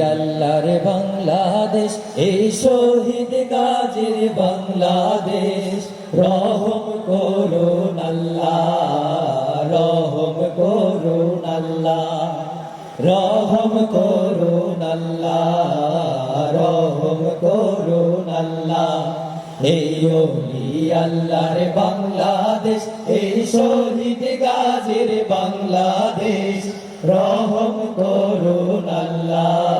আল্লাহর বাংলাদেশ, এই শহীদ গাজীর বাংলাদেশ। রহম করুন আল্লাহ, রহম করুন আল্লাহ, রহম করুন আল্লাহ, রহম করুন আল্লাহ। এই আল্লাহর বাংলাদেশ, এই শহীদ গাজীর বাংলাদেশ। রহম করুন আল্লাহ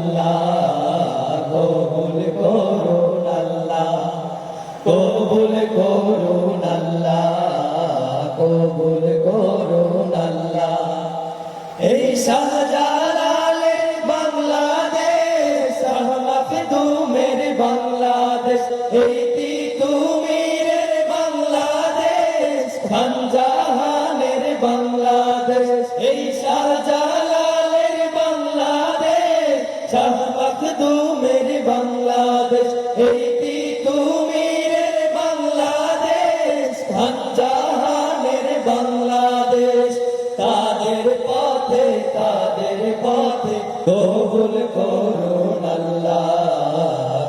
এই শাহজালালের বাংলাদেশ আহমদ তুমের বাংলাদেশ। এই তিতুমিরের বাংলাদেশ খানজাহানের বাংলাদেশ। এই শাহজালালের বাংলাদেশ শাহবাগ তুমের বাংলাদেশ। এই তিতুমিরের বাংলাদেশ খানজাহানের বাংলাদেশ। কবুল করুন আল্লাহ,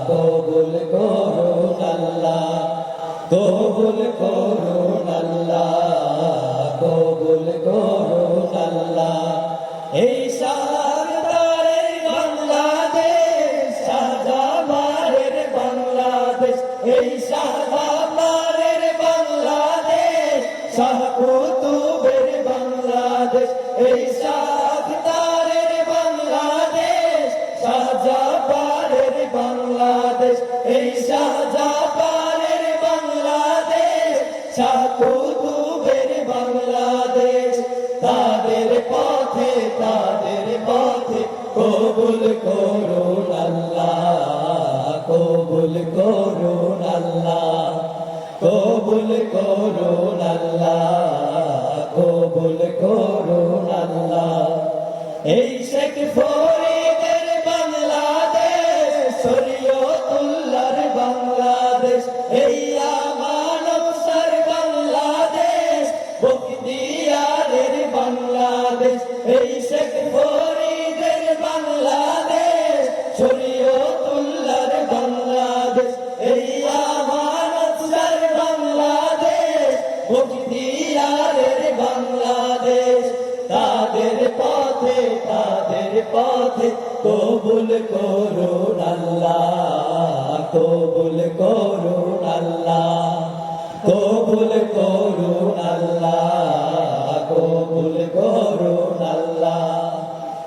কবুল করুন আল্লাহ, কবুল করুন আল্লাহ, কবুল করুন আল্লাহ। এই সারদারের বাংলাদেশ শাহজামারের বাংলাদেশ। এই শাহজামারের বাংলাদেশ শাহকুতুবের বাংলাদেশ। এই বাংলাদেশ শাহজাপারের বাংলাদেশ এই শাহজাপারের বাংলাদেশ শেখ বাংলাদেশ, এই শেখ ফরিদের বাংলাদেশ, শরীয়তুল্লাহর বাংলাদেশ, এই আমানত বাংলাদেশ বখতিয়ারের বাংলাদেশ। তাদের পথে তাদের পথে কবুল করুন আল্লাহ, কবুল করুন আল্লাহ, কবুল করুন আল্লাহ।